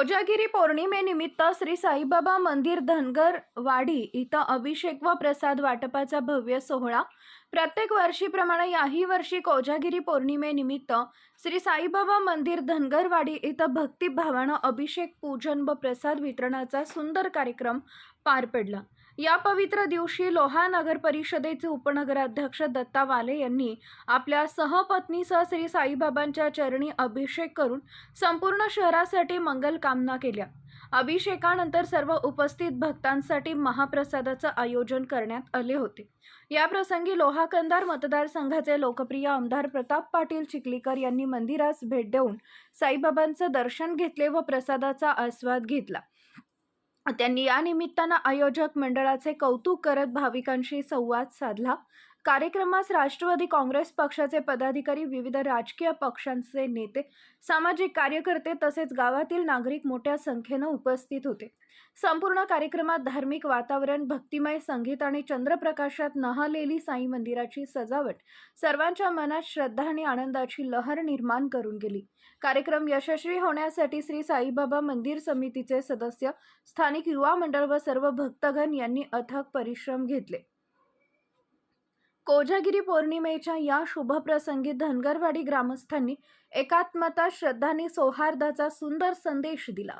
कोजागिरी पौर्णिमेनिमित्त श्री साईबाबा मंदिर धनगर वाडी इथं अभिषेक व प्रसाद वाटपाचा भव्य सोहळा. प्रत्येक वर्षीप्रमाणे याही वर्षी कोजागिरी पौर्णिमेनिमित्त श्री साईबाबा मंदिर धनगरवाडी इथं भक्तिभावानं अभिषेक पूजन व प्रसाद वितरणाचा सुंदर कार्यक्रम पार पडला. या पवित्र दिवशी लोहा नगर परिषदेचे उपनगराध्यक्ष दत्ता वाले यांनी आपल्या सहपत्नीसह श्री साईबाबांच्या चरणी अभिषेक करून संपूर्ण शहरासाठी मंगल कामना केल्या. अभिषेकानंतर सर्व उपस्थित भक्तांसाठी महाप्रसादाचं आयोजन करण्यात आले होते. या प्रसंगी लोहाकंदार मतदारसंघाचे लोकप्रिय आमदार प्रताप पाटील चिखलीकर यांनी मंदिरास भेट देऊन साईबाबांचं दर्शन घेतले व प्रसादाचा आस्वाद घेतला. त्यांनी या निमित्तानं आयोजक मंडळाचे कौतुक करत भाविकांशी संवाद साधला. कार्यक्रमास राष्ट्रवादी काँग्रेस पक्षाचे पदाधिकारी विविध राजकीय पक्षांचे नेते सामाजिक कार्यकर्ते तसेच गावातील नागरिक मोठ्या संख्येनं उपस्थित होते. संपूर्ण कार्यक्रमात धार्मिक वातावरण भक्तिमय संगीत आणि चंद्रप्रकाशात नहलेली साई मंदिराची सजावट सर्वांच्या मनात श्रद्धा आणि आनंदाची लहर निर्माण करून गेली. कार्यक्रम यशस्वी होण्यासाठी श्री साईबाबा मंदिर समितीचे सदस्य स्थानिक युवा मंडळ व सर्व भक्तगण यांनी अथक परिश्रम घेतले. कोजागिरी पौर्णिमेच्या या शुभप्रसंगी धनगरवाडी ग्रामस्थांनी एकात्मता श्रद्धाने सौहार्दाचा सुंदर संदेश दिला.